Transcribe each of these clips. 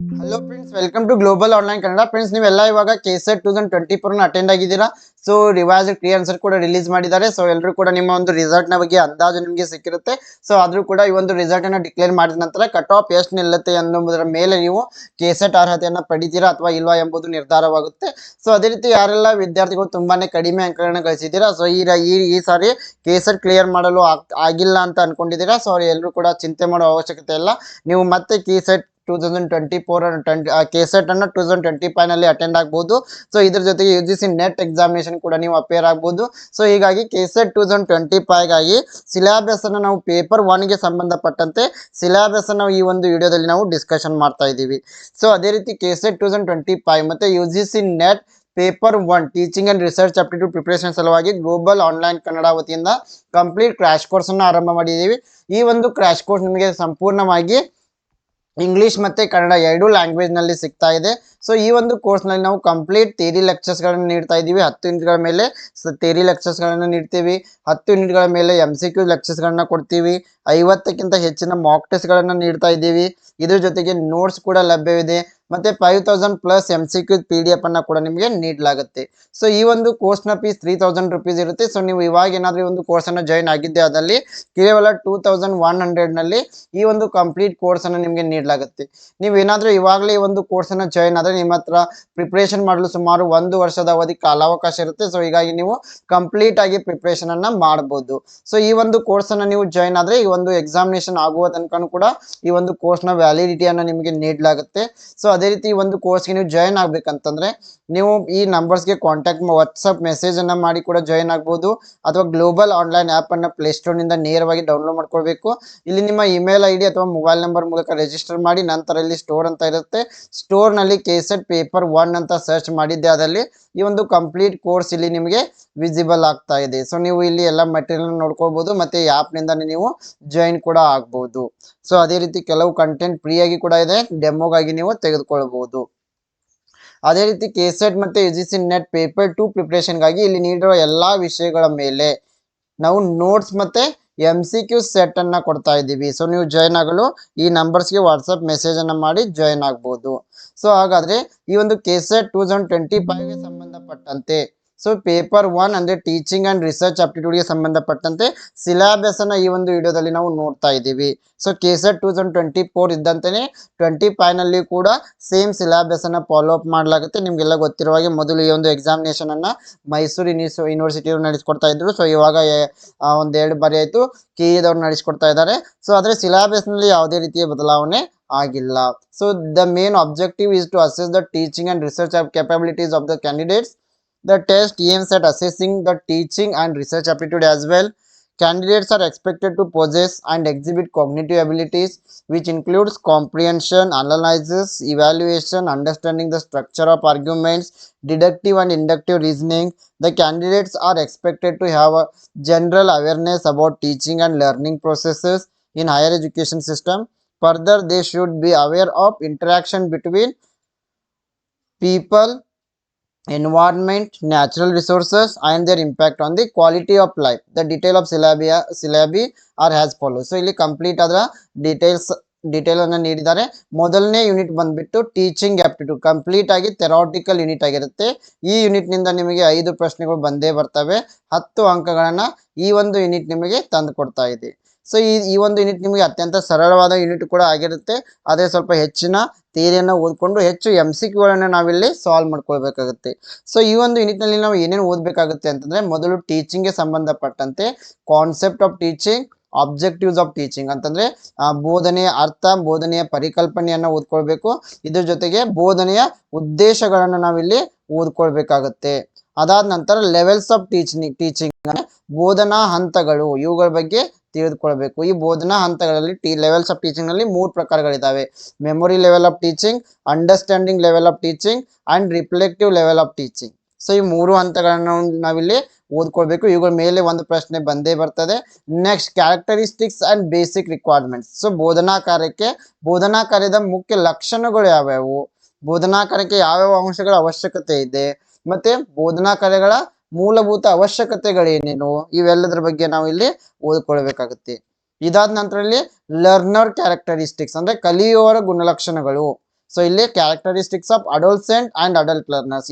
Hello friends welcome to global online Kannada friends ನೀವೆಲ್ಲ ಇವಾಗ K set two thousand twenty ಫೋರ್ನ attend ಆಗಿದ್ದೀರಾ? So revise clear answer ಕೂಡ release ಮಾಡಿದ್ದಾರೆ. So ಎಲ್ಲರೂ ಕೂಡ ನಿಮ್ಮ ಒಂದು ರಿಸಲ್ಟ್ನ ಬಗ್ಗೆ ಅಂದಾಜು ನಿಮಗೆ ಸಿಕ್ಕಿರುತ್ತೆ. ಸೊ ಆದರೂ ಕೂಡ ಈ ಒಂದು ರಿಸಲ್ಟ್ ಅನ್ನ ಡಿಕ್ಲೇರ್ ಮಾಡಿದ ನಂತರ ಕಟ್ ಆಫ್ ಎಷ್ಟು ನಿಲ್ಲುತ್ತೆ ಅನ್ನೋದರ ಮೇಲೆ ನೀವು ಕೆ ಸೆಟ್ ಅರ್ಹತೆಯನ್ನು ಪಡಿತೀರಾ ಅಥವಾ ಇಲ್ವಾ ಎಂಬುದು ನಿರ್ಧಾರವಾಗುತ್ತೆ. ಸೊ ಅದೇ ರೀತಿ ಯಾರೆಲ್ಲ ವಿದ್ಯಾರ್ಥಿಗಳು ತುಂಬಾ ಕಡಿಮೆ ಅಂಕಗಳನ್ನು ಗಳಿಸಿದ್ದೀರಾ? ಸೊ ಈ ಈ ಸಾರಿ ಕೆ ಸೆಟ್ ಕ್ಲಿಯರ್ ಮಾಡಲು ಆಗ್- ಆಗಿಲ್ಲ ಅಂತ ಅನ್ಕೊಂಡಿದ್ದೀರಾ? ಸೊ ಎಲ್ಲರೂ ಕೂಡ ಚಿಂತೆ ಮಾಡೋ ಅವಶ್ಯಕತೆ ಇಲ್ಲ. ನೀವು ಮತ್ತೆ K set two thousand twenty four twenty K set ಅನ್ನು ಟೂ ತೌಸಂಡ್ ಟ್ವೆಂಟಿ ಫೈವ್ನಲ್ಲಿ ಅಟೆಂಡ್ ಆಗ್ಬೋದು. ಸೊ ಇದ್ರ ಜೊತೆಗೆ U G C net examination ಕೂಡ ನೀವು ಅಪೇರ್ ಆಗ್ಬೋದು. ಸೊ ಹೀಗಾಗಿ K set two thousand twenty ಫೈವ್ಗಾಗಿ syllabus ಅನ್ನು ನಾವು ಪೇಪರ್ ಒನ್ಗೆ ಸಂಬಂಧಪಟ್ಟಂತೆ ಸಿಲೆಬಸ್ ಅನ್ನು ಈ ಒಂದು ವಿಡಿಯೋದಲ್ಲಿ ನಾವು ಡಿಸ್ಕಷನ್ ಮಾಡ್ತಾ ಇದ್ದೀವಿ. ಸೊ ಅದೇ ರೀತಿ KSET two thousand twenty five ಮತ್ತು U G C net paper one teaching and research aptitude preparation ಸಲುವಾಗಿ ಗ್ಲೋಬಲ್ ಆನ್ಲೈನ್ ಕನ್ನಡ ವತಿಯಿಂದ ಕಂಪ್ಲೀಟ್ ಕ್ರ್ಯಾಶ್ ಕೋರ್ಸ್ ಅನ್ನು ಆರಂಭ ಮಾಡಿದ್ದೀವಿ. ಈ ಒಂದು ಕ್ರ್ಯಾಶ್ ಕೋರ್ಸ್ ನಿಮಗೆ ಸಂಪೂರ್ಣವಾಗಿ ಇಂಗ್ಲಿಷ್ ಮತ್ತು ಕನ್ನಡ ಎರಡೂ ಲ್ಯಾಂಗ್ವೇಜ್ನಲ್ಲಿ ಸಿಗ್ತಾ ಇದೆ. ಸೊ ಈ ಒಂದು ಕೋರ್ಸ್ನಲ್ಲಿ ನಾವು ಕಂಪ್ಲೀಟ್ ತೇರಿ ಲೆಕ್ಚರ್ಸ್ಗಳನ್ನು ನೀಡ್ತಾ ಇದ್ದೀವಿ. ಹತ್ತು ಯೂನಿಟ್ಗಳ ಮೇಲೆ ತೇರಿ ಲೆಕ್ಚರ್ಸ್ಗಳನ್ನು ನೀಡ್ತೀವಿ. ಹತ್ತು ಯೂನಿಟ್ಗಳ ಮೇಲೆ ಎಂ ಸಿ ಕ್ಯೂ ಲೆಕ್ಚರ್ಸ್ಗಳನ್ನ ಕೊಡ್ತೀವಿ. ಐವತ್ತಕ್ಕಿಂತ ಹೆಚ್ಚಿನ ಮಾಕ್ ಟೆಸ್ಟ್ಗಳನ್ನು ನೀಡ್ತಾ ಇದ್ದೀವಿ. ಇದ್ರ ಜೊತೆಗೆ ನೋಟ್ಸ್ ಕೂಡ ಲಭ್ಯವಿದೆ. ಮತ್ತು five thousand plus M C Q P D F ಅನ್ನು ಕೂಡ ನಿಮಗೆ ನೀಡಲಾಗುತ್ತೆ. ಸೊ ಈ ಒಂದು ಕೋರ್ಸ್ನ ಫೀಸ್ ತ್ರೀ ತೌಸಂಡ್ ರುಪೀಸ್ ಇರುತ್ತೆ. ಸೊ ನೀವು ಇವಾಗ ಏನಾದರೂ ಒಂದು ಕೋರ್ಸನ್ನು ಜಾಯಿನ್ ಆಗಿದ್ದೆ ಅದಲ್ಲಿ ಕೇವಲ ಟೂ ತೌಸಂಡ್ ಒನ್ ಹಂಡ್ರೆಡ್ನಲ್ಲಿ ಈ ಒಂದು ಕಂಪ್ಲೀಟ್ ಕೋರ್ಸನ್ನು ನಿಮಗೆ ನೀಡಲಾಗುತ್ತೆ. ನೀವು ಏನಾದರೂ ಇವಾಗಲೇ ಈ ಒಂದು ಕೋರ್ಸನ್ನು ಜಾಯಿನ್ ಆದರೆ ನಿಮ್ಮ ಹತ್ರ ಪ್ರಿಪ್ರೇಷನ್ ಮಾಡಲು ಸುಮಾರು ಒಂದು ವರ್ಷದ ಅವಧಿ ಕಾಲಾವಕಾಶ ಇರುತ್ತೆ. ಸೊ ಹೀಗಾಗಿ ನೀವು ಕಂಪ್ಲೀಟ್ ಆಗಿ ಪ್ರಿಪ್ರೇಷನ್ ಅನ್ನ ಮಾಡಬಹುದು ಸೊ ಈ ಒಂದು ಕೋರ್ಸ್ ಅನ್ನ ನೀವು ಜಾಯಿನ್ ಆದ್ರೆ ಈ ಒಂದು ಎಕ್ಸಾಮಿನೇಷನ್ ಆಗುವ ತನಕ ಕೂಡ ಈ ಒಂದು ಕೋರ್ಸ್ನ ವ್ಯಾಲಿಡಿಟಿ ಅನ್ನ ನಿಮಗೆ ನೀಡಲಾಗುತ್ತೆ. ಸೊ ಅದೇ ರೀತಿ ಈ ಒಂದು ಕೋರ್ಸ್ಗೆ ನೀವು ಜಾಯಿನ್ ಆಗ್ಬೇಕಂತಂದ್ರೆ ನೀವು ಈ ನಂಬರ್ಸ್ಗೆ ಕಾಂಟ್ಯಾಕ್ಟ್ ವಾಟ್ಸಪ್ ಮೆಸೇಜ್ ಅನ್ನ ಮಾಡಿ ಕೂಡ ಜಾಯಿನ್ ಆಗ್ಬಹುದು ಅಥವಾ ಗ್ಲೋಬಲ್ ಆನ್ಲೈನ್ ಆಪ್ ಅನ್ನ ಪ್ಲೇಸ್ಟೋರ್ನಿಂದ ನೇರವಾಗಿ ಡೌನ್ಲೋಡ್ ಮಾಡ್ಕೊಳ್ಬೇಕು. ಇಲ್ಲಿ ನಿಮ್ಮ ಇಮೇಲ್ ಐ ಡಿ ಅಥವಾ ಮೊಬೈಲ್ ನಂಬರ್ ಮೂಲಕ ರಿಜಿಸ್ಟರ್ ಮಾಡಿ ನಂತರ ಇಲ್ಲಿ ಸ್ಟೋರ್ ಅಂತ ಇರುತ್ತೆ. ಸ್ಟೋರ್ನಲ್ಲಿ ಕೇಸೆಟ್ ಪೇಪರ್ ಒನ್ ಅಂತ ಸರ್ಚ್ ಮಾಡಿದ್ದೆ, ಅದರಲ್ಲಿ ಈ ಒಂದು ಕಂಪ್ಲೀಟ್ ಕೋರ್ಸ್ ಇಲ್ಲಿ ನಿಮಗೆ ವಿಸಿಬಲ್ ಆಗ್ತಾ ಇದೆ. ಸೊ ನೀವು ಇಲ್ಲಿ ಎಲ್ಲ ಮೆಟೀರಿಯಲ್ ನೋಡ್ಕೋಬಹುದು ಮತ್ತೆ ಆಪ್ ಆ್ಯಪ್ನಿಂದ ನೀವು ಜಾಯಿನ್ ಕೂಡ ಆಗ್ಬಹುದು ಸೊ ಅದೇ ರೀತಿ ಕೆಲವು ಕಂಟೆಂಟ್ ಫ್ರೀಯಾಗಿ ಕೂಡ ಇದೆ ಡೆಮೋಗಾಗಿ ನೀವು ತೆಗೆದುಕೊಳ್ಬಹುದು ಅದೇ ರೀತಿ ಕೆ ಸೆಟ್ ಮತ್ತು U G C net paper two ಪ್ರಿಪ್ರೇಷನ್ಗಾಗಿ ಇಲ್ಲಿ ನೀಡಿರುವ ಎಲ್ಲ ವಿಷಯಗಳ ಮೇಲೆ ನಾವು ನೋಟ್ಸ್ ಮತ್ತೆ ಎಂ ಸಿ ಕ್ಯೂ ಸೆಟ್ ಅನ್ನ ಕೊಡ್ತಾ ಇದ್ದೀವಿ. ಸೊ ನೀವು ಜಾಯಿನ್ ಆಗಲು ಈ ನಂಬರ್ಸ್ಗೆ ವಾಟ್ಸಪ್ ಮೆಸೇಜ್ ಅನ್ನ ಮಾಡಿ ಜಾಯಿನ್ ಆಗ್ಬೋದು. ಸೊ ಹಾಗಾದ್ರೆ ಈ ಒಂದು K set two thousand twenty ಫೈವ್ಗೆ ಸಂಬಂಧಪಟ್ಟಂತೆ. ಸೊ ಪೇಪರ್ ಒನ್ ಅಂದ್ರೆ ಟೀಚಿಂಗ್ ಅಂಡ್ ರಿಸರ್ಚ್ ಆಪ್ಟಿಟ್ಯೂಡ್ಗೆ ಸಂಬಂಧಪಟ್ಟಂತೆ ಸಿಲಾಬಸ್ ಅನ್ನ ಈ ಒಂದು ವಿಡಿಯೋದಲ್ಲಿ ನಾವು ನೋಡ್ತಾ ಇದ್ದೀವಿ. So K set two thousand twenty four ಇದ್ದಂತೆಯೇ twenty ಫೈವ್ನಲ್ಲಿ ಕೂಡ ಸೇಮ್ ಸಿಲಾಬಸ್ ಅನ್ನ ಫಾಲೋ ಅಪ್ ಮಾಡಲಾಗುತ್ತೆ. ನಿಮಗೆಲ್ಲ ಗೊತ್ತಿರುವ ಹಾಗೆ ಮೊದಲು ಈ ಒಂದು ಎಕ್ಸಾಮಿನೇಷನ್ ಅನ್ನ ಮೈಸೂರು ಯೂನಿವರ್ಸಿಟಿ ಯೂನಿವರ್ಸಿಟಿಯವರು ನಡೆಸ್ಕೊಡ್ತಾ ಇದ್ರು. ಸೊ ಇವಾಗ ಒಂದ್ ಎರಡು ಒಂದೆರಡು ಬಾರಿ ಆಯಿತು ಕೆ ಇದವ್ರು ನಡೆಸ್ಕೊಡ್ತಾ ಇದ್ದಾರೆ. ಸೊ ಆದರೆ ಸಿಲೆಬಸ್ನಲ್ಲಿ ಯಾವುದೇ ರೀತಿಯ ಬದಲಾವಣೆ ಆಗಿಲ್ಲ so the main objective is to assess the teaching and research capabilities of the candidates the test aims at assessing the teaching and research aptitude as well candidates are expected to possess and exhibit cognitive abilities which includes comprehension analysis evaluation understanding the structure of arguments deductive and inductive reasoning the candidates are expected to have a general awareness about teaching and learning processes in higher education system further they should be aware of interaction between people environment natural resources and their impact on the quality of life the detail of syllabi syllabi are as follows so ಇಲ್ಲಿ complete adra details detail ಅನ್ನ ನೀಡಿದ್ದಾರೆ ಮೊದಲನೇ unit ಬಂದ್ಬಿಟ್ಟು teaching aptitude complete ಆಗಿ theoretical unit ಆಗಿರುತ್ತೆ ಈ ಯೂನಿಟ್ನಿಂದ ನಿಮಗೆ ಐದು ಪ್ರಶ್ನೆಗಳು ಬಂದೇ ಬರ್ತವೆ ಹತ್ತು ಅಂಕಗಳನ್ನ ಈ ಒಂದು ಯೂನಿಟ್ ನಿಮಗೆ ತಂದು ಕೊಡ್ತಾ ಇದೆ ಸೊ ಈ ಈ ಒಂದು ಯೂನಿಟ್ ನಿಮಗೆ ಅತ್ಯಂತ ಸರಳವಾದ ಯೂನಿಟ್ ಕೂಡ ಆಗಿರುತ್ತೆ. ಅದೇ ಸ್ವಲ್ಪ ಹೆಚ್ಚಿನ ಥಿಯರಿಯನ್ನು ಓದ್ಕೊಂಡು ಹೆಚ್ಚು ಎಂ ಸಿ ಕ್ಯೂಗಳನ್ನು ನಾವಿಲ್ಲಿ ಸಾಲ್ವ್ ಮಾಡ್ಕೊಳ್ಬೇಕಾಗುತ್ತೆ. ಸೊ ಈ ಒಂದು ಯೂನಿಟ್ನಲ್ಲಿ ನಾವು ಏನೇನು ಓದಬೇಕಾಗುತ್ತೆ ಅಂತಂದರೆ ಮೊದಲು ಟೀಚಿಂಗ್ಗೆ ಸಂಬಂಧಪಟ್ಟಂತೆ concept of teaching objectives of teaching ಅಂತಂದರೆ ಬೋಧನೆಯ ಅರ್ಥ, ಬೋಧನೆಯ ಪರಿಕಲ್ಪನೆಯನ್ನು ಓದ್ಕೊಳ್ಬೇಕು. ಇದ್ರ ಜೊತೆಗೆ ಬೋಧನೆಯ ಉದ್ದೇಶಗಳನ್ನು ನಾವಿಲ್ಲಿ ಓದ್ಕೊಳ್ಬೇಕಾಗುತ್ತೆ. ಅದಾದ ನಂತರ ಲೆವೆಲ್ಸ್ ಆಫ್ ಟೀಚಿಂಗ್ ಟೀಚಿಂಗ್ ಬೋಧನಾ ಹಂತಗಳು. ಇವುಗಳ ಬಗ್ಗೆ ತಿಳಿದುಕೊಳ್ಬೇಕು. ಈ ಬೋಧನಾ ಹಂತಗಳಲ್ಲಿ ಟಿ ಲೆವೆಲ್ಸ್ ಆಫ್ ಟೀಚಿಂಗ್ನಲ್ಲಿ ಮೂರು ಪ್ರಕಾರಗಳಿದ್ದಾವೆ. Memory level of teaching understanding level of teaching and reflective level of teaching so ಈ ಮೂರು ಹಂತಗಳನ್ನು ನಾವಿಲ್ಲಿ ಓದ್ಕೊಳ್ಬೇಕು. ಇವುಗಳ ಮೇಲೆ ಒಂದು ಪ್ರಶ್ನೆ ಬಂದೇ ಬರ್ತದೆ. Next characteristics and basic requirements so ಬೋಧನಾ ಕಾರ್ಯಕ್ಕೆ, ಬೋಧನಾ ಕಾರ್ಯದ ಮುಖ್ಯ ಲಕ್ಷಣಗಳು ಯಾವ್ಯಾವು? ಬೋಧನಾ ಕಾರ್ಯಕ್ಕೆ ಯಾವ್ಯಾವ ಅಂಶಗಳ ಅವಶ್ಯಕತೆ ಇದೆ? ಮತ್ತೆ, ಬೋಧನಾ ಕಾರ್ಯಗಳ ಮೂಲಭೂತ ಅವಶ್ಯಕತೆಗಳೇನೇನು ಇವೆಲ್ಲದರ ಬಗ್ಗೆ ನಾವು ಇಲ್ಲಿ ಓದ್ಕೊಳ್ಬೇಕಾಗುತ್ತೆ. ಇದಾದ ನಂತರ ಇಲ್ಲಿ ಲರ್ನರ್ ಕ್ಯಾರೆಕ್ಟರಿಸ್ಟಿಕ್ಸ್ ಅಂದ್ರೆ ಕಲಿಯುವವರ ಗುಣಲಕ್ಷಣಗಳು. ಸೊ ಇಲ್ಲಿ characteristics of adolescent and adult learners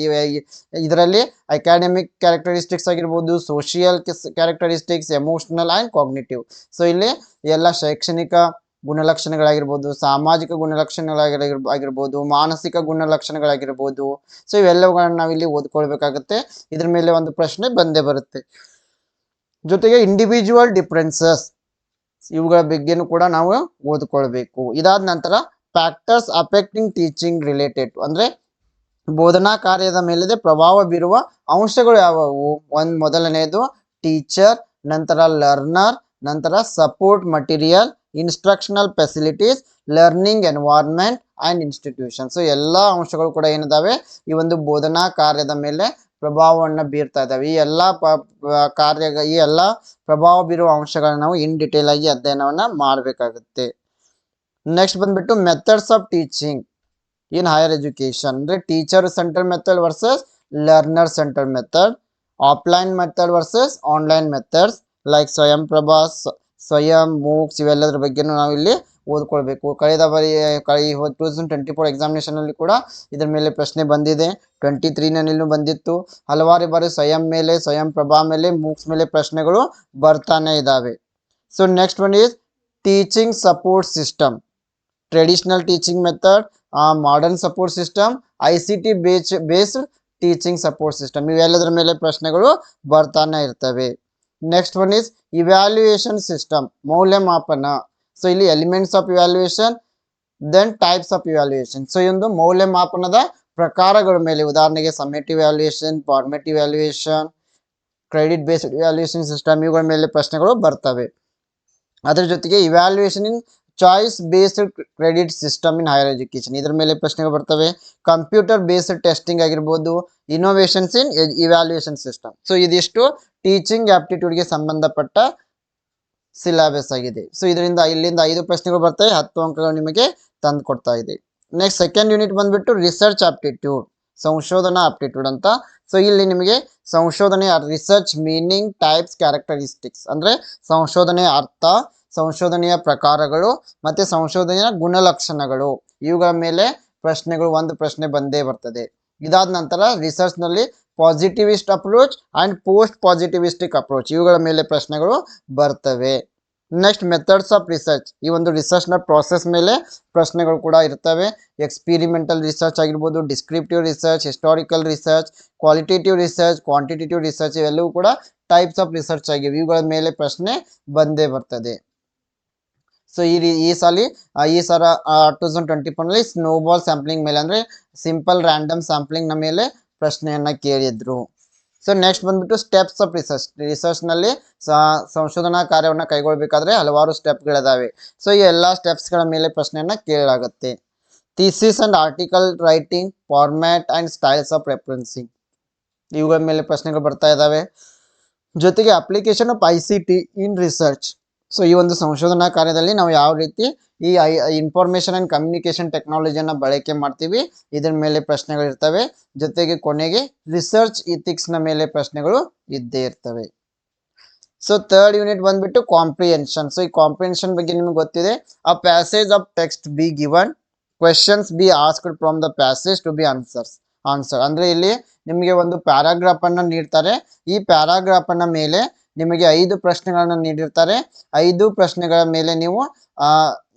ಇದರಲ್ಲಿ ಅಕಾಡೆಮಿಕ್ ಕ್ಯಾರೆಕ್ಟರಿಸ್ಟಿಕ್ಸ್ ಆಗಿರ್ಬೋದು social characteristics emotional and cognitive so ಇಲ್ಲಿ ಎಲ್ಲ ಶೈಕ್ಷಣಿಕ ಗುಣಲಕ್ಷಣಗಳಾಗಿರ್ಬೋದು, ಸಾಮಾಜಿಕ ಗುಣಲಕ್ಷಣಗಳಾಗಿರ್ ಆಗಿರ್ಬೋದು, ಮಾನಸಿಕ ಗುಣಲಕ್ಷಣಗಳಾಗಿರ್ಬೋದು. ಸೊ ಇವೆಲ್ಲವುಗಳನ್ನ ನಾವು ಇಲ್ಲಿ ಓದ್ಕೊಳ್ಬೇಕಾಗತ್ತೆ. ಇದ್ರ ಮೇಲೆ ಒಂದು ಪ್ರಶ್ನೆ ಬಂದೇ ಬರುತ್ತೆ. ಜೊತೆಗೆ ಇಂಡಿವಿಜುವಲ್ ಡಿಫ್ರೆನ್ಸಸ್ ಇವುಗಳ ಬಗ್ಗೆನೂ ಕೂಡ ನಾವು ಓದ್ಕೊಳ್ಬೇಕು. ಇದಾದ ನಂತರ ಫ್ಯಾಕ್ಟರ್ಸ್ ಅಫೆಕ್ಟಿಂಗ್ ಟೀಚಿಂಗ್ ರಿಲೇಟೆಡ್ ಅಂದ್ರೆ ಬೋಧನಾ ಕಾರ್ಯದ ಮೇಲೆ ಪ್ರಭಾವ ಬೀರುವ ಅಂಶಗಳು ಯಾವುವು? ಒಂದ್ ಮೊದಲನೆಯದು ಟೀಚರ್ ನಂತರ ಲರ್ನರ್ ನಂತರ support material instructional facilities learning environment and institution so ಎಲ್ಲ ಅಂಶಗಳು ಕೂಡ ಏನಿದಾವೆ? ಈ ಒಂದು ಬೋಧನಾ ಕಾರ್ಯದ ಮೇಲೆ ಪ್ರಭಾವವನ್ನು ಬೀರ್ತಾ ಇದ್ದಾವೆ ಈ ಎಲ್ಲ ಕಾರ್ಯ, ಈ ಎಲ್ಲ ಪ್ರಭಾವ ಬೀರುವ ಅಂಶಗಳನ್ನ ನಾವು ಇನ್ ಡಿಟೇಲ್ ಆಗಿ ಅಧ್ಯಯನವನ್ನು ಮಾಡಬೇಕಾಗುತ್ತೆ. ನೆಕ್ಸ್ಟ್ ಬಂದ್ಬಿಟ್ಟು methods of teaching in higher education ಅಂದರೆ teacher centre method versus learner centre method offline method versus online methods like Swayam Prabha Swayam, MOOCs ಇವೆಲ್ಲದರ ನಾವು ಇಲ್ಲಿ ಓದ್ಕೊಳ್ಬೇಕು. ಕಳೆದ ಬಾರಿ ಕಳೆದ ಟೂ ತೌಸಂಡ್ ಟ್ವೆಂಟಿ ಫೋರ್ ಎಕ್ಸಾಮಿನೇಷನಲ್ಲಿ ಕೂಡ ಇದರ ಮೇಲೆ ಪ್ರಶ್ನೆ ಬಂದಿದೆ. ಟ್ವೆಂಟಿ ತ್ರೀನಲ್ಲಿನೂ ಬಂದಿತ್ತು. ಹಲವಾರು ಬಾರಿ ಸ್ವಯಂ ಮೇಲೆ, ಸ್ವಯಂ ಪ್ರಭಾ ಮೇಲೆ, ಮೂಕ್ಸ್ ಮೇಲೆ ಪ್ರಶ್ನೆಗಳು ಬರ್ತಾನೆ ಇದ್ದಾವೆ so next one is teaching support system traditional teaching method modern support system I C T base based teaching support system ಇವೆಲ್ಲದರ ಮೇಲೆ ಪ್ರಶ್ನೆಗಳು ಬರ್ತಾನೆ ಇರ್ತವೆ. Next one is evaluation system ಮೌಲ್ಯಮಾಪನ. ಸೊ ಇಲ್ಲಿ elements of evaluation then types of evaluation so ಇದೊಂದು ಮೌಲ್ಯಮಾಪನದ ಪ್ರಕಾರಗಳ ಮೇಲೆ ಉದಾಹರಣೆಗೆ summative evaluation formative evaluation credit based evaluation system ಇವುಗಳ ಮೇಲೆ ಪ್ರಶ್ನೆಗಳು ಬರ್ತವೆ. ಅದರ ಜೊತೆಗೆ evaluation in choice based credit system in higher education ಇದರ ಮೇಲೆ ಪ್ರಶ್ನೆಗಳು ಬರ್ತವೆ. ಕಂಪ್ಯೂಟರ್ ಬೇಸ್ಡ್ ಟೆಸ್ಟಿಂಗ್ ಆಗಿರ್ಬೋದು innovations in evaluation system so ಇದಿಷ್ಟು ಟೀಚಿಂಗ್ ಆಪ್ಟಿಟ್ಯೂಡ್ಗೆ ಸಂಬಂಧಪಟ್ಟ ಸಿಲೆಬಸ್ ಆಗಿದೆ. ಸೊ ಇದರಿಂದ ಇಲ್ಲಿಂದ ಐದು ಪ್ರಶ್ನೆಗಳು ಬರ್ತವೆ, ಹತ್ತು ಅಂಕಗಳು ನಿಮಗೆ ತಂದು ಕೊಡ್ತಾ ಇದೆ. ನೆಕ್ಸ್ಟ್ ಸೆಕೆಂಡ್ ಯೂನಿಟ್ ಬಂದ್ಬಿಟ್ಟು ರಿಸರ್ಚ್ ಆಪ್ಟಿಟ್ಯೂಡ್ ಸಂಶೋಧನಾ ಆಪ್ಟಿಟ್ಯೂಡ್ ಅಂತ. ಸೊ ಇಲ್ಲಿ ನಿಮಗೆ ಸಂಶೋಧನೆ ರಿಸರ್ಚ್ ಮೀನಿಂಗ್ ಟೈಪ್ಸ್ ಕ್ಯಾರೆಕ್ಟರಿಸ್ಟಿಕ್ಸ್ ಅಂದರೆ ಸಂಶೋಧನೆ ಅರ್ಥ, ಸಂಶೋಧನೆಯ ಪ್ರಕಾರಗಳು ಮತ್ತು ಸಂಶೋಧನೆಯ ಗುಣಲಕ್ಷಣಗಳು. ಇವುಗಳ ಮೇಲೆ ಪ್ರಶ್ನೆಗಳು, ಒಂದು ಪ್ರಶ್ನೆ ಬಂದೇ ಬರ್ತದೆ. ಇದಾದ ನಂತರ ರಿಸರ್ಚ್ನಲ್ಲಿ positivist approach and post positivistic approach ಇವುಗಳ ಮೇಲೆ ಪ್ರಶ್ನೆಗಳು ಬರ್ತವೆ. ನೆಕ್ಸ್ಟ್ ಮೆಥಡ್ಸ್ ಆಫ್ ರಿಸರ್ಚ್ ಈ ಒಂದು ರಿಸರ್ಚ್ನ ಪ್ರಾಸೆಸ್ ಮೇಲೆ ಪ್ರಶ್ನೆಗಳು ಕೂಡ ಇರ್ತವೆ. ಎಕ್ಸ್ಪಿರಿಮೆಂಟಲ್ ರಿಸರ್ಚ್ ಆಗಿರ್ಬೋದು descriptive research historical research qualitative research quantitative research ಇವೆಲ್ಲವೂ ಕೂಡ ಟೈಪ್ಸ್ ಆಫ್ ರಿಸರ್ಚ್ ಆಗಿವೆ. ಇವುಗಳ ಮೇಲೆ ಪ್ರಶ್ನೆ ಬಂದೇ ಬರ್ತದೆ. ಸೊ ಈ ಈ ಸಲ ಈ ಸಲ ಟೂ ತೌಸಂಡ್ ಟ್ವೆಂಟಿ ನಲ್ಲಿ ಸ್ನೋಬಾಲ್ ಸ್ಯಾಂಪ್ಲಿಂಗ್ ಮೇಲೆ ಅಂದ್ರೆ ಸಿಂಪಲ್ ರ್ಯಾಂಡಮ್ ಸ್ಯಾಂಪ್ಲಿಂಗ್ನ ಮೇಲೆ ಪ್ರಶ್ನೆಯನ್ನ ಕೇಳಿದ್ರು. ಸೊ ನೆಕ್ಸ್ಟ್ ಬಂದ್ಬಿಟ್ಟು ಸ್ಟೆಪ್ಸ್ ಆಫ್ ರಿಸರ್ಚ್ ರಿಸರ್ಚ್ನಲ್ಲಿ ಸಂಶೋಧನಾ ಕಾರ್ಯವನ್ನು ಕೈಗೊಳ್ಳಬೇಕಾದ್ರೆ ಹಲವಾರು ಸ್ಟೆಪ್ಗಳಿದಾವೆ ಸೊ ಈ ಎಲ್ಲಾ ಸ್ಟೆಪ್ಸ್ಗಳ ಗಳ ಮೇಲೆ ಪ್ರಶ್ನೆಯನ್ನ ಕೇಳಲಾಗುತ್ತೆ. Thesis and article writing format and styles of referencing ಇವುಗಳ ಮೇಲೆ ಪ್ರಶ್ನೆಗಳು ಬರ್ತಾ ಇದಾವೆ. ಜೊತೆಗೆ application of I C T in research so ಈ ಒಂದು ಸಂಶೋಧನಾ ಕಾರ್ಯದಲ್ಲಿ ನಾವು ಯಾವ ರೀತಿ ಈ ಐ ಇನ್ಫಾರ್ಮೇಶನ್ ಆ್ಯಂಡ್ ಕಮ್ಯುನಿಕೇಶನ್ ಟೆಕ್ನಾಲಜಿಯನ್ನು ಬಳಕೆ ಮಾಡ್ತೀವಿ ಇದರ ಮೇಲೆ ಪ್ರಶ್ನೆಗಳು ಇರ್ತವೆ. ಜೊತೆಗೆ ಕೊನೆಗೆ ರಿಸರ್ಚ್ ಇಥಿಕ್ಸ್ನ ಮೇಲೆ ಪ್ರಶ್ನೆಗಳು ಇದ್ದೇ ಇರ್ತವೆ. ಸೊ ಥರ್ಡ್ ಯೂನಿಟ್ ಬಂದ್ಬಿಟ್ಟು ಕಾಂಪ್ರಿಹೆನ್ಷನ್ ಸೊ ಈ ಕಾಂಪ್ರಿಹೆನ್ಷನ್ ಬಗ್ಗೆ ನಿಮ್ಗೆ ಗೊತ್ತಿದೆ. A passage of text be given questions be asked from the passage to be answers answer ಅಂದ್ರೆ ಇಲ್ಲಿ ನಿಮಗೆ ಒಂದು ಪ್ಯಾರಾಗ್ರಾಫ್ ಅನ್ನ ನೀಡ್ತಾರೆ. ಈ ಪ್ಯಾರಾಗ್ರಾಫ್ ಅನ್ನ ಮೇಲೆ ನಿಮಗೆ ಐದು ಪ್ರಶ್ನೆಗಳನ್ನು ನೀಡಿರ್ತಾರೆ. ಐದು ಪ್ರಶ್ನೆಗಳ ಮೇಲೆ ನೀವು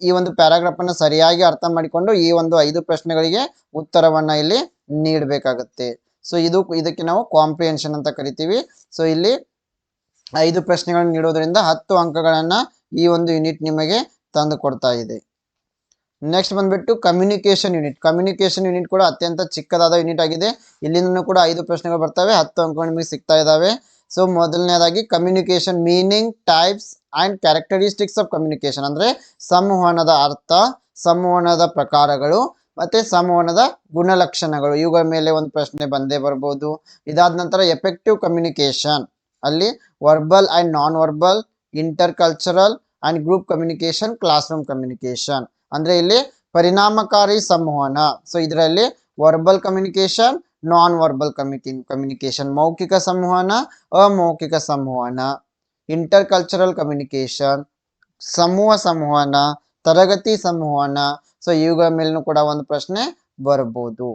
ಈ ಒಂದು ಪ್ಯಾರಾಗ್ರಾಫ್ ಅನ್ನು ಸರಿಯಾಗಿ ಅರ್ಥ ಮಾಡಿಕೊಂಡು ಈ ಒಂದು ಐದು ಪ್ರಶ್ನೆಗಳಿಗೆ ಉತ್ತರವನ್ನ ಇಲ್ಲಿ ನೀಡಬೇಕಾಗುತ್ತೆ. ಸೊ, ಇದು ಇದಕ್ಕೆ ನಾವು ಕಾಂಪ್ರಿಹೆನ್ಷನ್ ಅಂತ ಕರಿತೀವಿ. ಸೊ, ಇಲ್ಲಿ ಐದು ಪ್ರಶ್ನೆಗಳನ್ನು ನೀಡೋದ್ರಿಂದ ಹತ್ತು ಅಂಕಗಳನ್ನ ಈ ಒಂದು ಯೂನಿಟ್ ನಿಮಗೆ ತಂದು ಕೊಡ್ತಾ ಇದೆ. ನೆಕ್ಸ್ಟ್ ಬಂದ್ಬಿಟ್ಟು ಕಮ್ಯುನಿಕೇಶನ್ ಯೂನಿಟ್ ಕಮ್ಯುನಿಕೇಶನ್ ಯೂನಿಟ್ ಕೂಡ ಅತ್ಯಂತ ಚಿಕ್ಕದಾದ ಯೂನಿಟ್ ಆಗಿದೆ. ಇಲ್ಲಿಂದನೂ ಕೂಡ ಐದು ಪ್ರಶ್ನೆಗಳು ಬರ್ತವೆ. ಹತ್ತು ಅಂಕಗಳು ನಿಮಗೆ ಸಿಗ್ತಾ ಇದಾವೆ. ಸೊ ಮೊದಲನೇದಾಗಿ communication meaning types and characteristics of communication ಅಂದ್ರೆ ಸಂವಹನದ ಅರ್ಥ, ಸಂವಹನದ ಪ್ರಕಾರಗಳು ಮತ್ತೆ ಸಂವಹನದ ಗುಣಲಕ್ಷಣಗಳು. ಇವುಗಳ ಮೇಲೆ ಒಂದು ಪ್ರಶ್ನೆ ಬಂದೇ ಬರ್ಬೋದು. ಇದಾದ ನಂತರ ಎಫೆಕ್ಟಿವ್ ಕಮ್ಯುನಿಕೇಶನ್ ಅಲ್ಲಿ verbal and non verbal inter cultural and group communication class room communication ಅಂದ್ರೆ ಇಲ್ಲಿ ಪರಿಣಾಮಕಾರಿ ಸಂವಹನ. ಸೊ ಇದರಲ್ಲಿ verbal communication non verbal communica communication ಮೌಖಿಕ ಸಂವಹನ ಅಮೌಖಿಕ ಸಂವಹನ ಇಂಟರ್ ಕಲ್ಚರಲ್ ಕಮ್ಯುನಿಕೇಶನ್ ಸಮೂಹ ಸಂವಹನ ತರಗತಿ ಸಂವಹನ ಸೊ ಇವುಗಳ ಮೇಲೂ ಕೂಡ ಒಂದು ಪ್ರಶ್ನೆ ಬರ್ಬೋದು.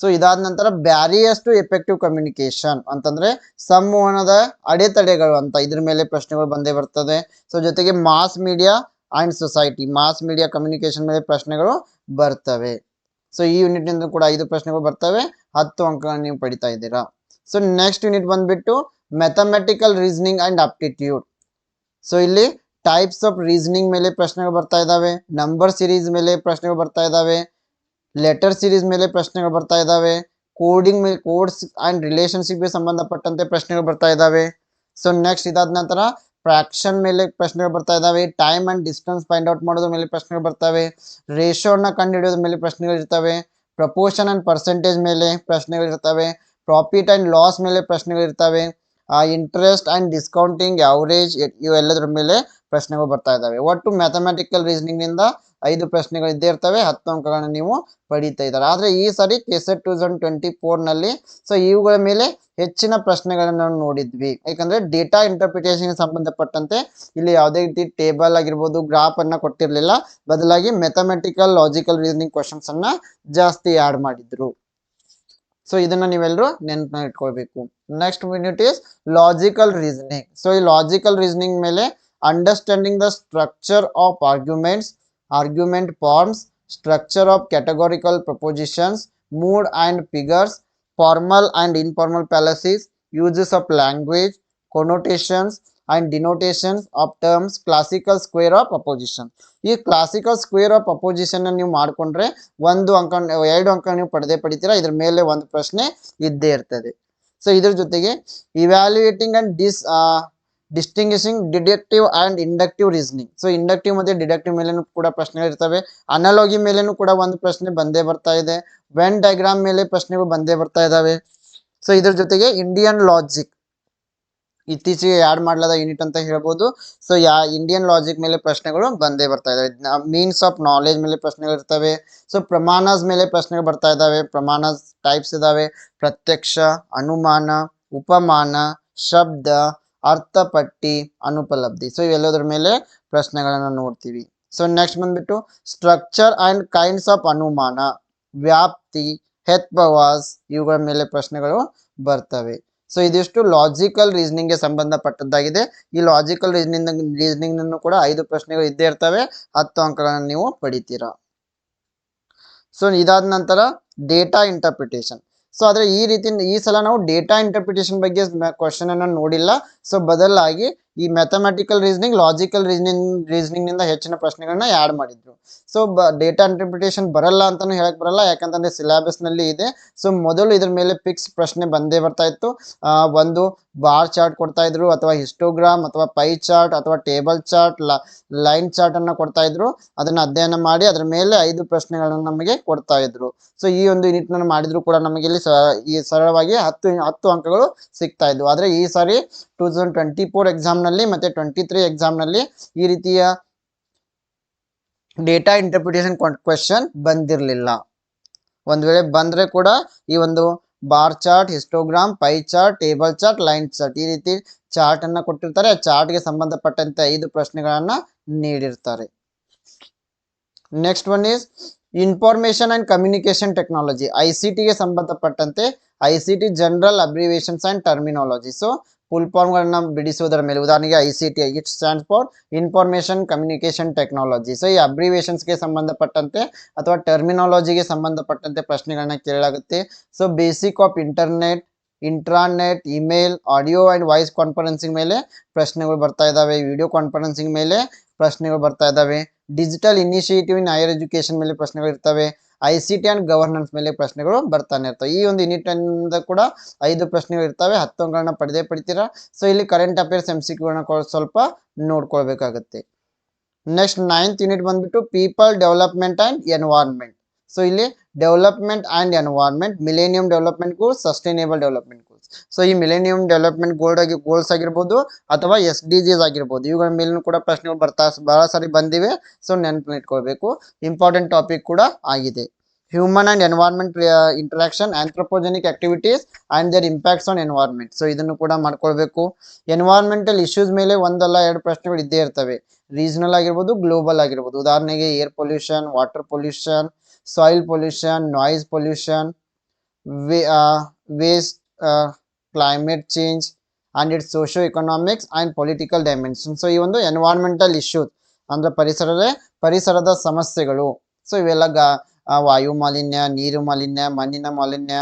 ಸೊ ಇದಾದ ನಂತರ ಬ್ಯಾರಿಯರ್ಸ್ ಟು ಎಫೆಕ್ಟಿವ್ ಕಮ್ಯುನಿಕೇಶನ್ ಅಂತಂದ್ರೆ ಸಂವಹನದ ಅಡೆತಡೆಗಳು ಅಂತ ಇದ್ರ ಮೇಲೆ ಪ್ರಶ್ನೆಗಳು ಬಂದೇ ಬರ್ತದೆ. ಸೊ ಜೊತೆಗೆ mass media and society mass media communication ಮೇಲೆ ಪ್ರಶ್ನೆಗಳು ಬರ್ತವೆ. ಸೊ ಈ ಯೂನಿಟ್ನಿಂದ ಕೂಡ ಐದು ಪ್ರಶ್ನೆಗಳು ಬರ್ತವೆ. ಹತ್ತು ಅಂಕಗಳನ್ನು ನೀವು ಪಡಿತಾ ಇದ್ದೀರಾ. ಸೊ ನೆಕ್ಸ್ಟ್ ಯೂನಿಟ್ ಬಂದ್ಬಿಟ್ಟು mathematical reasoning and aptitude so ಇಲ್ಲಿ ಟೈಪ್ಸ್ ಆಫ್ ರೀಸನಿಂಗ್ ಮೇಲೆ ಪ್ರಶ್ನೆಗಳು ಬರ್ತಾ ಇದ್ದಾವೆ. ನಂಬರ್ ಸಿರೀಸ್ ಮೇಲೆ ಪ್ರಶ್ನೆಗಳು ಬರ್ತಾ ಇದ್ದಾವೆ. ಲೆಟರ್ ಸಿರೀಸ್ ಮೇಲೆ ಪ್ರಶ್ನೆಗಳು ಬರ್ತಾ ಇದ್ದಾವೆ. ಕೋಡಿಂಗ್ ಮೇಲೆ ಕೋಡ್ಸ್ ಅಂಡ್ ರಿಲೇಶನ್ಶಿಪ್ಗೆ ಸಂಬಂಧಪಟ್ಟಂತೆ ಪ್ರಶ್ನೆಗಳು ಬರ್ತಾ ಇದ್ದಾವೆ. ಸೊ ನೆಕ್ಸ್ಟ್ ಇದಾದ ನಂತರ ಫ್ರಾಕ್ಷನ್ ಮೇಲೆ ಪ್ರಶ್ನೆಗಳು ಬರ್ತಾ ಇದಾವೆ time and distance find out ಮಾಡೋದ್ರ ಮೇಲೆ ಪ್ರಶ್ನೆಗಳು ಬರ್ತವೆ. ರೇಷೋನ ಕಂಡುಹಿಡಿಯೋದ್ರ ಮೇಲೆ ಪ್ರಶ್ನೆಗಳು ಇರ್ತವೆ. ಪ್ರಪೋರ್ಷನ್ ಅಂಡ್ ಪರ್ಸೆಂಟೇಜ್ ಮೇಲೆ ಪ್ರಶ್ನೆಗಳು ಇರ್ತವೆ. ಪ್ರಾಫಿಟ್ ಅಂಡ್ ಲಾಸ್ ಮೇಲೆ ಪ್ರಶ್ನೆಗಳು ಇರ್ತವೆ. ಇಂಟ್ರೆಸ್ಟ್ ಅಂಡ್ ಡಿಸ್ಕೌಂಟಿಂಗ್ ಅವರೇಜ್ ಇವೆಲ್ಲದರ ಮೇಲೆ ಪ್ರಶ್ನೆಗಳು ಬರ್ತಾ ಇದಾವೆ ಒಟ್ಟು ಮ್ಯಾಥಮೆಟಿಕಲ್ ರೀಸನಿಂಗ್ನಿಂದ ಐದು ಪ್ರಶ್ನೆಗಳು ಇದ್ದೇ ಇರ್ತವೆ, ಹತ್ತು ಅಂಕಗಳನ್ನು ನೀವು ಪಡೀತಾ ಇದ್ದಾರೆ. ಆದ್ರೆ ಈ ಸಾರಿ ಕೆಸೆಟ್ ಟೂ ತೌಸಂಡ್ ಟ್ವೆಂಟಿ ಫೋರ್ನಲ್ಲಿ ಸೊ ಇವುಗಳ ಮೇಲೆ ಹೆಚ್ಚಿನ ಪ್ರಶ್ನೆಗಳನ್ನು ನಾವು ನೋಡಿದ್ವಿ. ಯಾಕಂದ್ರೆ ಡೇಟಾ ಇಂಟರ್ಪ್ರಿಟೇಷನ್ಗೆ ಸಂಬಂಧಪಟ್ಟಂತೆ ಇಲ್ಲಿ ಯಾವುದೇ ರೀತಿ ಟೇಬಲ್ ಆಗಿರ್ಬೋದು ಗ್ರಾಫ್ ಅನ್ನ ಕೊಟ್ಟಿರಲಿಲ್ಲ. ಬದಲಾಗಿ ಮೆಥಮೆಟಿಕಲ್ ಲಾಜಿಕಲ್ ರೀಸನಿಂಗ್ ಕ್ವಶನ್ಸ್ ಅನ್ನ ಜಾಸ್ತಿ ಆಡ್ ಮಾಡಿದ್ರು. ಸೊ ಇದನ್ನ ನೀವೆಲ್ಲರೂ ನೆನಪಿನ ಇಟ್ಕೊಳ್ಬೇಕು. Next unit is logical reasoning so ಈ ಲಾಜಿಕಲ್ ರೀಸನಿಂಗ್ ಮೇಲೆ understanding the structure of arguments argument forms, structure of categorical propositions mood and figures formal and informal fallacies uses of language connotations and denotations of terms classical square of opposition ಈ classical square of opposition ನೀವು ಮಾಡಿಕೊಂಡ್ರೆ ಒಂದು ಅಂಕ ಎರಡು ಅಂಕ ನೀವು ಪಡೆದೇ ಪಡಿತೀರಾ ಇದ್ರ ಮೇಲೆ ಒಂದು ಪ್ರಶ್ನೆ ಇದ್ದೇ ಇರ್ತದೆ ಸೊ ಇದ್ರ ಜೊತೆಗೆ evaluating and dis distinguishing deductive and inductive reasoning so inductive ಮತ್ತೆ ಡಿಡಕ್ಟಿವ್ ಮೇಲೆನೂ ಕೂಡ ಪ್ರಶ್ನೆಗಳು ಇರ್ತವೆ. ಅನಲಾಗಿ ಮೇಲೆನೂ ಕೂಡ ಒಂದು ಪ್ರಶ್ನೆ ಬಂದೇ ಬರ್ತಾ ಇದೆ. ವೆನ್ ಡಯಾಗ್ರಾಮ್ ಮೇಲೆ ಪ್ರಶ್ನೆಗಳು ಬಂದೇ ಬರ್ತಾ ಇದಾವೆ. ಸೊ ಇದ್ರ ಜೊತೆಗೆ ಇಂಡಿಯನ್ ಲಾಜಿಕ್ ಇತ್ತೀಚೆಗೆ ಯಾಡ್ ಮಾಡ್ಲಾದ ಯೂನಿಟ್ ಅಂತ ಹೇಳ್ಬೋದು. ಸೊ ಯಾ ಇಂಡಿಯನ್ ಲಾಜಿಕ್ ಮೇಲೆ ಪ್ರಶ್ನೆಗಳು ಬಂದೇ ಬರ್ತಾ ಇದಾವೆ. ಮೀನ್ಸ್ ಆಫ್ ನಾಲೆಜ್ ಮೇಲೆ ಪ್ರಶ್ನೆಗಳು ಇರ್ತವೆ. ಸೊ ಪ್ರಮಾಣಸ್ ಮೇಲೆ ಪ್ರಶ್ನೆಗಳು ಬರ್ತಾ ಇದಾವೆ. ಪ್ರಮಾಣ ಟೈಪ್ಸ್ ಇದಾವೆ. ಪ್ರತ್ಯಕ್ಷ, ಅನುಮಾನ, ಉಪಮಾನ, ಶಬ್ದ ಅರ್ಥಪಟ್ಟಿ ಅನುಪಲಬ್ಧಿ. ಸೊ ಇವೆಲ್ಲದರ ಮೇಲೆ ಪ್ರಶ್ನೆಗಳನ್ನು ನೋಡ್ತೀವಿ. ಸೊ ನೆಕ್ಸ್ಟ್ ಬಂದ್ಬಿಟ್ಟು ಸ್ಟ್ರಕ್ಚರ್ ಅಂಡ್ ಕೈಂಡ್ಸ್ ಆಫ್ ಅನುಮಾನ, ವ್ಯಾಪ್ತಿ ಹೆತ್ಪವಾಸ್ ಇವುಗಳ ಮೇಲೆ ಪ್ರಶ್ನೆಗಳು ಬರ್ತವೆ. ಸೊ ಇದಿಷ್ಟು ಲಾಜಿಕಲ್ ರೀಸನಿಂಗ್ಗೆ ಸಂಬಂಧಪಟ್ಟದ್ದಾಗಿದೆ. ಈ ಲಾಜಿಕಲ್ ರೀಸನಿಂಗ್ ರೀಸನಿಂಗ್ ನನ್ನು ಕೂಡ ಐದು ಪ್ರಶ್ನೆಗಳು ಇದ್ದೇ ಇರ್ತವೆ. ಹತ್ತು ಅಂಕಗಳನ್ನು ನೀವು ಪಡಿತೀರಾ. ಸೊ ಇದಾದ ನಂತರ ಡೇಟಾ ಇಂಟರ್ಪ್ರಿಟೇಷನ್ ಸೊ ಆದ್ರೆ ಈ ರೀತಿ ಈ ಸಲ ನಾವು ಡೇಟಾ ಇಂಟರ್ಪ್ರಿಟೇಷನ್ ಬಗ್ಗೆ ಕ್ವಶನ್ ಅನ್ನು ನೋಡಿಲ್ಲ. ಸೊ ಬದಲಾಗಿ ಈ ಮ್ಯಾಥಮೆಟಿಕಲ್ ರೀಸನಿಂಗ್ ಲಾಜಿಕಲ್ ರೀಸನಿಂಗ್ ರೀಸನಿಂಗ್ನಿಂದ ಹೆಚ್ಚಿನ ಪ್ರಶ್ನೆಗಳನ್ನ ಆಡ್ ಮಾಡಿದ್ರು. ಸೊ ಡೇಟಾ ಇಂಟರ್ಪ್ರಿಟೇಷನ್ ಬರಲ್ಲ ಅಂತಾನು ಹೇಳಕ್ ಬರಲ್ಲ, ಯಾಕಂತಂದ್ರೆ ಸಿಲೆಬಸ್ನಲ್ಲಿ ಇದೆ. ಸೊ ಮೊದಲು ಇದ್ರ ಮೇಲೆ ಫಿಕ್ಸ್ ಪ್ರಶ್ನೆ ಬಂದೇ ಬರ್ತಾ ಇತ್ತು. ಒಂದು ಬಾರ್ ಚಾರ್ಟ್ ಕೊಡ್ತಾ ಇದ್ರು, ಅಥವಾ ಹಿಸ್ಟೋಗ್ರಾಮ್ ಅಥವಾ ಪೈ ಚಾರ್ಟ್ ಅಥವಾ ಟೇಬಲ್ ಚಾರ್ಟ್ ಲೈನ್ ಚಾರ್ಟ್ ಅನ್ನ ಕೊಡ್ತಾ ಇದ್ರು. ಅದನ್ನ ಅಧ್ಯಯನ ಮಾಡಿ ಅದ್ರ ಮೇಲೆ ಐದು ಪ್ರಶ್ನೆಗಳನ್ನ ನಮಗೆ ಕೊಡ್ತಾ ಇದ್ರು. ಸೊ ಈ ಒಂದು ಯೂನಿಟ್ ಮಾಡಿದ್ರು ಕೂಡ ನಮಗೆ ಇಲ್ಲಿ ಈ ಸರಳವಾಗಿ ಹತ್ತು ಹತ್ತು ಅಂಕಗಳು ಸಿಗ್ತಾ ಇದ್ವು. ಆದ್ರೆ ಈ ಸಾರಿ ಟೂ ತೌಸಂಡ್ ಟ್ವೆಂಟಿ ಫೋರ್ ಎಕ್ಸಾಮ್ನಲ್ಲಿ ಮತ್ತು ಟ್ವೆಂಟಿ ತ್ರೀ ಎಕ್ಸಾಮ್ನಲ್ಲಿ ಈ ರೀತಿಯ ಡೇಟಾ ಇಂಟರ್ಪ್ರಿಟೇಷನ್ ಕ್ವೆಶನ್ ಬಂದಿರಲಿಲ್ಲ. ಒಂದು ವೇಳೆ ಬಂದರೆ ಕೂಡ ಈ ಒಂದು bar chart histogram pie chart table chart line chart ಈ ರೀತಿ ಚಾರ್ಟನ್ನು ಕೊಟ್ಟಿರ್ತಾರೆ. ಆ ಚಾರ್ಟ್ಗೆ ಸಂಬಂಧಪಟ್ಟಂತೆ ಐದು ಪ್ರಶ್ನೆಗಳನ್ನು ನೀಡಿರ್ತಾರೆ. Next one is information and communication technology I C ಟಿಗೆ ಸಂಬಂಧಪಟ್ಟಂತೆ I C T general abbreviations and terminology so full ಫಾರ್ಮ್ಗಳನ್ನ ಬಿಡಿಸುವುದರ ಮೇಲೆ ಉದಾಹರಣೆಗೆ I C T it stands for information communication technology so ಈ ಅಬ್ರಿವೇಷನ್ಸ್ಗೆ ಸಂಬಂಧಪಟ್ಟಂತೆ ಅಥವಾ ಟರ್ಮಿನಾಲಜಿಗೆ ಸಂಬಂಧಪಟ್ಟಂತೆ ಪ್ರಶ್ನೆಗಳನ್ನ ಕೇಳಲಾಗುತ್ತೆ so basic of internet intranet email audio and voice conferencing ಮೇಲೆ ಪ್ರಶ್ನೆಗಳು ಬರ್ತಾ ಇದ್ದಾವೆ ವಿಡಿಯೋ ಕಾನ್ಫರೆನ್ಸಿಂಗ್ ಮೇಲೆ ಪ್ರಶ್ನೆಗಳು ಬರ್ತಾ ಇದ್ದಾವೆ digital initiative in higher education ಮೇಲೆ ಪ್ರಶ್ನೆಗಳು ಇರ್ತವೆ I C T and governance ಮೇಲೆ ಪ್ರಶ್ನೆಗಳು ಬರ್ತಾನೆ ಇರ್ತವೆ. ಈ ಒಂದು ಯೂನಿಟ್ ಇಂದ ಕೂಡ ಐದು ಪ್ರಶ್ನೆಗಳು ಇರ್ತವೆ. ಹತ್ತು ಅಂಕಗಳನ್ನ ಪಡೆದೇ ಪಡಿತೀರಾ? ಸೊ ಇಲ್ಲಿ ಕರೆಂಟ್ ಅಫೇರ್ಸ್ ಎಂ ಸಿ ಕ್ಯೂಗಳನ್ನ ಸ್ವಲ್ಪ ನೋಡ್ಕೊಳ್ಬೇಕಾಗತ್ತೆ. ನೆಕ್ಸ್ಟ್ ನೈನ್ತ್ ಯೂನಿಟ್ ಬಂದ್ಬಿಟ್ಟು people development and environment so ಇಲ್ಲಿ development and environment millennium development sustainable development so ಈ ಮಿಲೇನಿಯಂ ಡೆವಲಪ್ಮೆಂಟ್ ಗೋಲ್ಡ್ ಆಗಿ ಗೋಲ್ಸ್ ಆಗಿರ್ಬೋದು ಅಥವಾ ಎಸ್ ಡಿ ಜಿಸ್ ಆಗಿರ್ಬೋದು. ಇವುಗಳ ಮೇಲೂ ಕೂಡ ಪ್ರಶ್ನೆಗಳು ಬರ್ತಾ ಬಹಳ ಸಾರಿ ಬಂದಿವೆ. ಸೊ ನೆನಪಿನ ಇಟ್ಕೊಳ್ಬೇಕು. ಇಂಪಾರ್ಟೆಂಟ್ ಟಾಪಿಕ್ ಕೂಡ ಆಗಿದೆ. Human and environment interaction anthropogenic activities and their impacts on environment so ಇದನ್ನು ಕೂಡ ಮಾಡ್ಕೊಳ್ಬೇಕು. ಎನ್ವೈರ್ಮೆಂಟಲ್ ಇಶ್ಯೂಸ್ ಮೇಲೆ ಒಂದಲ್ಲ ಎರಡು ಪ್ರಶ್ನೆಗಳು ಇದ್ದೇ ಇರ್ತವೆ. ರೀಜನಲ್ ಆಗಿರ್ಬೋದು ಗ್ಲೋಬಲ್ ಆಗಿರ್ಬೋದು. ಉದಾಹರಣೆಗೆ air pollution water pollution soil pollution noise pollution waste climate change and its socio economics and political dimension so ಈ ಒಂದು ಎನ್ವೈರ್ಮೆಂಟಲ್ ಇಶ್ಯೂಸ್ ಅಂದ್ರೆ ಪರಿಸರದ ಪರಿಸರದ ಸಮಸ್ಯೆಗಳು. ಸೊ ಇವೆಲ್ಲ ಗಾ ವಾಯು ಮಾಲಿನ್ಯ, ನೀರು ಮಾಲಿನ್ಯ, ಮಣ್ಣಿನ ಮಾಲಿನ್ಯ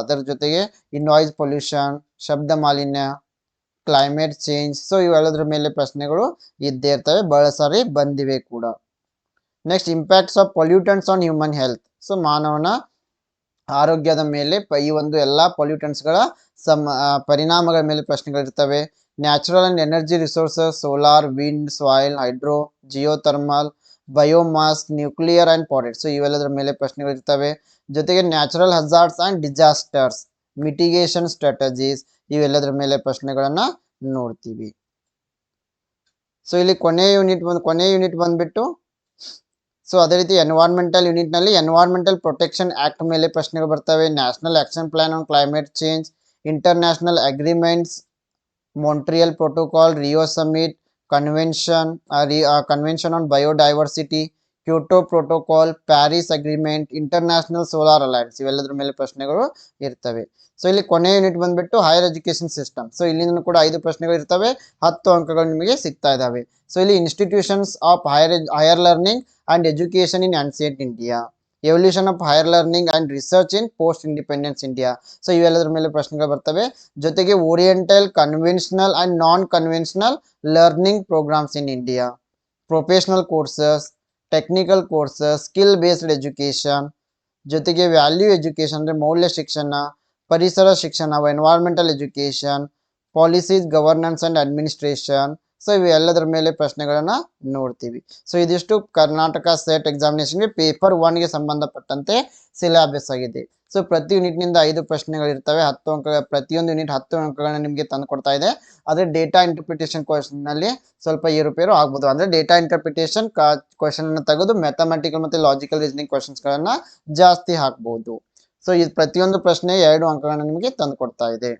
ಅದರ ಜೊತೆಗೆ ಈ ನಾಯ್ಸ್ ಪೊಲ್ಯೂಷನ್ ಶಬ್ದ ಮಾಲಿನ್ಯ ಕ್ಲೈಮೇಟ್ ಚೇಂಜ್ ಸೊ ಇವೆಲ್ಲದ್ರ ಮೇಲೆ ಪ್ರಶ್ನೆಗಳು ಇದ್ದೇ ಇರ್ತವೆ. ಬಹಳ ಸಾರಿ ಬಂದಿವೆ ಕೂಡ. Next impacts of pollutants on human health so ಮಾನವನ ಆರೋಗ್ಯದ ಮೇಲೆ ಈ ಒಂದು ಎಲ್ಲ ಪೊಲ್ಯೂಟನ್ಸ್ಗಳ ಸಮ ಪರಿಣಾಮಗಳ ಮೇಲೆ ಪ್ರಶ್ನೆಗಳಿರ್ತವೆ. Natural and energy resources solar wind soil hydro geothermal biomass nuclear and ಪಾಡೆಟ್ so ಇವೆಲ್ಲದರ ಮೇಲೆ ಪ್ರಶ್ನೆಗಳಿರ್ತವೆ. ಜೊತೆಗೆ natural hazards and disasters mitigation strategies ಇವೆಲ್ಲದರ ಮೇಲೆ ಪ್ರಶ್ನೆಗಳನ್ನು ನೋಡ್ತೀವಿ. ಸೊ ಇಲ್ಲಿ ಕೊನೆ ಯೂನಿಟ್ ಬಂದು ಕೊನೆ ಯೂನಿಟ್ ಬಂದ್ಬಿಟ್ಟು ಸೊ ಅದೇ ರೀತಿ ಎನ್ವೈರ್ಮೆಂಟಲ್ ಯೂನಿಟ್ನಲ್ಲಿ ಎನ್ವೈರ್ಮೆಂಟಲ್ ಪ್ರೊಟೆಕ್ಷನ್ ಆಕ್ಟ್ ಮೇಲೆ ಪ್ರಶ್ನೆಗಳು ಬರ್ತವೆ. National action plan on climate change international agreements Montreal protocol Rio summit convention convention on biodiversity Kyoto protocol Paris agreement international solar alliance ಇವೆಲ್ಲದರ ಮೇಲೆ ಪ್ರಶ್ನೆಗಳು ಇರ್ತವೆ. ಸೊ ಇಲ್ಲಿ ಕೊನೆಯ ಯೂನಿಟ್ ಬಂದ್ಬಿಟ್ಟು ಹೈಯರ್ ಎಜುಕೇಶನ್ ಸಿಸ್ಟಮ್ ಸೊ ಇಲ್ಲಿಂದ ಕೂಡ ಐದು ಪ್ರಶ್ನೆಗಳು ಇರ್ತವೆ. ಹತ್ತು ಅಂಕಗಳು ನಿಮಗೆ ಸಿಗ್ತಾ ಇದಾವೆ. ಸೊ ಇಲ್ಲಿ institutions of higher higher learning and education in ancient India evolution of higher learning and research in post independence India so ಇವೆಲ್ಲದರ ಮೇಲೆ ಪ್ರಶ್ನೆಗಳು ಬರ್ತವೆ. ಜೊತೆಗೆ oriental conventional and non conventional learning programmes in India professional courses technical courses skill based education ಜೊತೆಗೆ value education ಅಂದರೆ ಮೌಲ್ಯ ಶಿಕ್ಷಣ, ಪರಿಸರ ಶಿಕ್ಷಣ environmental education policies governance and administration so ಇವೆಲ್ಲದರ ಮೇಲೆ ಪ್ರಶ್ನೆಗಳನ್ನ ನೋಡ್ತೀವಿ. ಸೊ ಇದಿಷ್ಟು ಕರ್ನಾಟಕ ಸೆಟ್ ಎಕ್ಸಾಮಿನೇಷನ್ಗೆ ಪೇಪರ್ ಒನ್ಗೆ ಸಂಬಂಧಪಟ್ಟಂತೆ ಸಿಲೆಬಸ್ ಆಗಿದೆ. ಸೊ ಪ್ರತಿ ಯೂನಿಟ್ನಿಂದ ಐದು ಪ್ರಶ್ನೆಗಳಿರ್ತವೆ. ಹತ್ತು ಅಂಕ, ಪ್ರತಿಯೊಂದು ಯೂನಿಟ್ ಹತ್ತು ಅಂಕಗಳನ್ನ ನಿಮಗೆ ತಂದು ಕೊಡ್ತಾ ಇದೆ. ಆದರೆ ಡೇಟಾ ಇಂಟರ್ಪ್ರಿಟೇಷನ್ನಲ್ಲಿ ಸ್ವಲ್ಪ ಏರುಪೇರು ಆಗ್ಬೋದು. ಅಂದ್ರೆ ಡೇಟಾ ಇಂಟರ್ಪ್ರಿಟೇಷನ್ ಕ್ವಶನ್ ತೆಗೆದು ಮ್ಯಾಥಮೆಟಿಕಲ್ ಮತ್ತೆ ಲಾಜಿಕಲ್ ರೀಸನಿಂಗ್ ಗಳನ್ನ ಜಾಸ್ತಿ ಹಾಕ್ಬೋದು. ಸೊ ಇದು ಪ್ರತಿಯೊಂದು ಪ್ರಶ್ನೆ ಎರಡು ಅಂಕಗಳನ್ನ ನಿಮಗೆ ತಂದು ಕೊಡ್ತಾ ಇದೆ.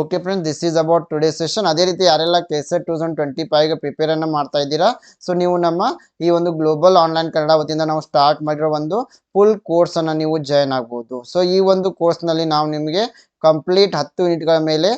Okay friends this is about today session ಅದೇ ರೀತಿ ಯಾರೆಲ್ಲ K set two thousand twenty ಫೈವ್ಗೆ ಪ್ರಿಪೇರನ್ನು ಮಾಡ್ತಾ ಇದ್ದೀರಾ? ಸೊ ನೀವು ನಮ್ಮ ಈ ಒಂದು ಗ್ಲೋಬಲ್ ಆನ್ಲೈನ್ ಕನ್ನಡ ವತಿಯಿಂದ ನಾವು ಸ್ಟಾರ್ಟ್ ಮಾಡಿರೋ ಒಂದು ಫುಲ್ ಕೋರ್ಸನ್ನು ನೀವು ಜಾಯ್ನ್ ಆಗ್ಬೋದು. ಸೊ ಈ ಒಂದು ಕೋರ್ಸ್ನಲ್ಲಿ ನಾವು ನಿಮಗೆ ಕಂಪ್ಲೀಟ್ ಹತ್ತು ಯೂನಿಟ್ಗಳ ಮೇಲೆ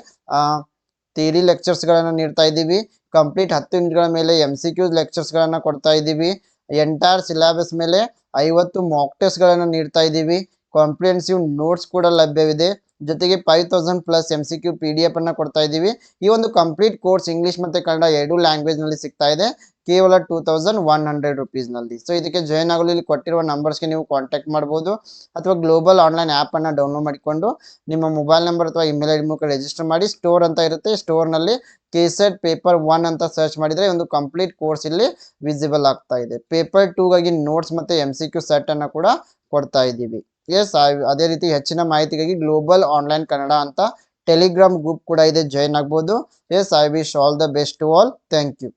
ಥಿಯರಿ ಲೆಕ್ಚರ್ಸ್ಗಳನ್ನು ನೀಡ್ತಾ ಇದ್ದೀವಿ. ಕಂಪ್ಲೀಟ್ ಹತ್ತು ಯೂನಿಟ್ಗಳ ಮೇಲೆ ಎಂ ಸಿ ಕ್ಯೂಸ್ ಲೆಕ್ಚರ್ಸ್ಗಳನ್ನು ಕೊಡ್ತಾ ಇದ್ದೀವಿ. ಎಂಟೈರ್ ಸಿಲೆಬಸ್ ಮೇಲೆ ಐವತ್ತು ಮಾಕ್ ಟೆಸ್ಟ್ಗಳನ್ನು ನೀಡ್ತಾ ಇದ್ದೀವಿ. ಕಾಂಪ್ರಿಹೆನ್ಸಿವ್ ನೋಟ್ಸ್ ಕೂಡ ಲಭ್ಯವಿದೆ. ಜೊತೆಗೆ five thousand plus M C Q P D F ಅನ್ನ ಕೊಡ್ತಾ ಇದ್ದೀವಿ. ಈ ಒಂದು ಕಂಪ್ಲೀಟ್ ಕೋರ್ಸ್ ಇಂಗ್ಲಿಷ್ ಮತ್ತೆ ಕನ್ನಡ ಎರಡು ಲ್ಯಾಂಗ್ವೇಜ್ನಲ್ಲಿ ಸಿಗ್ತಾ ಇದೆ. ಕೇವಲ ಟೂ ತೌಸಂಡ್ ಒನ್ ಹಂಡ್ರೆಡ್ ರುಪೀಸ್ನಲ್ಲಿ. ಸೊ ಇದಕ್ಕೆ ಜಾಯ್ನ್ ಆಗಲು ಇಲ್ಲಿ ಕೊಟ್ಟಿರುವ ನಂಬರ್ಸ್ಗೆ ನೀವು ಕಾಂಟ್ಯಾಕ್ಟ್ ಮಾಡಬಹುದು ಅಥವಾ ಗ್ಲೋಬಲ್ ಆನ್ಲೈನ್ ಆಪ್ ಅನ್ನ ಡೌನ್ಲೋಡ್ ಮಾಡಿಕೊಂಡು ನಿಮ್ಮ ಮೊಬೈಲ್ ನಂಬರ್ ಅಥವಾ ಇಮೇಲ್ ಐಡಿ ಮೂಲಕ ರಿಜಿಸ್ಟರ್ ಮಾಡಿ ಸ್ಟೋರ್ ಅಂತ ಇರುತ್ತೆ. ಸ್ಟೋರ್ನಲ್ಲಿ ಕೆಸೆಟ್ ಪೇಪರ್ ಒನ್ ಅಂತ ಸರ್ಚ್ ಮಾಡಿದ್ರೆ ಒಂದು ಕಂಪ್ಲೀಟ್ ಕೋರ್ಸ್ ಇಲ್ಲಿ ವಿಸಿಬಲ್ ಆಗ್ತಾ ಇದೆ. ಪೇಪರ್ ಟೂಗಾಗಿ ನೋಟ್ಸ್ ಮತ್ತೆ ಎಂ ಸಿ ಕ್ಯೂ ಸೆಟ್ ಅನ್ನ ಕೂಡ ಕೊಡ್ತಾ ಇದ್ದೀವಿ. ಎಸ್ ಅದೇ ರೀತಿ ಹೆಚ್ಚಿನ ಮಾಹಿತಿಗಾಗಿ ಗ್ಲೋಬಲ್ ಆನ್ಲೈನ್ ಕನ್ನಡ ಅಂತ ಟೆಲಿಗ್ರಾಮ್ ಗ್ರೂಪ್ ಕೂಡ ಇದೆ. ಜಾಯಿನ್ ಆಗ್ಬೋದು. Yes I wish all the best to all thank you